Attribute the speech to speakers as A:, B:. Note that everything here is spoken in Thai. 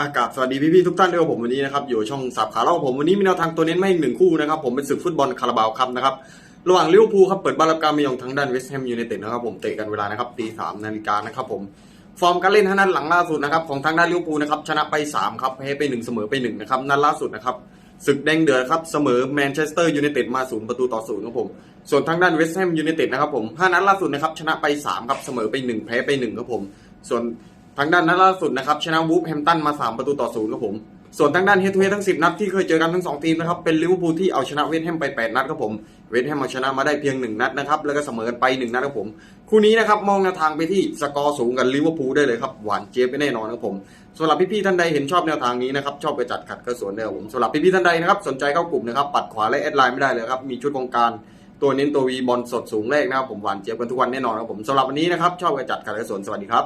A: อากาศสวัสดีพี่ๆทุกท่านด้วยครับผมวันนี้นะครับอยู่ช่องสับขาเล่าผมวันนี้มีแนวทางตัวเน้นมาอีกหนึ่งคู่นะครับผมเป็นศึกฟุตบอลคาราบาวครับนะครับระหว่างลิเวอร์พูลครับเปิดบ้านรับการมาเยือนทางด้านเวสต์แฮมยูไนเต็ดนะครับผมเตะกันเวลานะครับตีสามนาฬิกานะครับผมฟอร์มการเล่นห้านัดหลังล่าสุดนะครับของทางด้านลิเวอร์พูลนะครับชนะไปสามครับแพ้ไปหนึ่งเสมอไปหนึ่งนะครับนัดล่าสุดนะครับศึกแดงเดือดครับเสมอแมนเชสเตอร์ยูไนเต็ดมาศูนย์ประตูต่อศูนย์ครับผมส่วนทางด้านเวสต์แฮมยูไนเต็ดนะครับผมห้านัดล่าสุดนะครับชนะไปสามครับเสมอไปหนึ่งแพ้ไปหนึ่งครับผมส่วน ทางด้านนัดล่าสุดนะครับชนะวูฟแฮมตันมา 3 ประตูต่อศูนย์ครับผม ส่วนทางด้านเฮดทูเฮดทั้ง 10 นัดที่เคยเจอกันทั้ง 2 ทีมนะครับ เป็นลิเวอร์พูลที่เอาชนะเวสต์แฮมไป 8 นัดครับผม เวสต์แฮมเอาชนะมาได้เพียง 1 นัดนะครับ แล้วก็เสมอกันไป 1 นัดครับผม คู่นี้นะครับมองแนวทางไปที่สกอร์สูงกันลิเวอร์พูลได้เลยครับ หวานเจี๊ยบไปแน่นอนครับผมสำหรับพี่ๆท่านใดเห็นชอบแนวทางนี้นะครับชอบไปจัดขัดก็สวนเดียวผมสำหรับพี่ๆท่านใดนะครับสนใจเข้ากลุ่มนะครับปัดขวาและแอดไลน์ไม่ได้เลยครับมีชุดโครงการตัวเน้นตัววีบอลสดสูงแรกนะครับผมหวานเจี๊ยบกันทุกวันแน่นอนครับผมสำหรับวันนี้นะครับชอบไปจัดขัดก็สวนสวัสดีครับ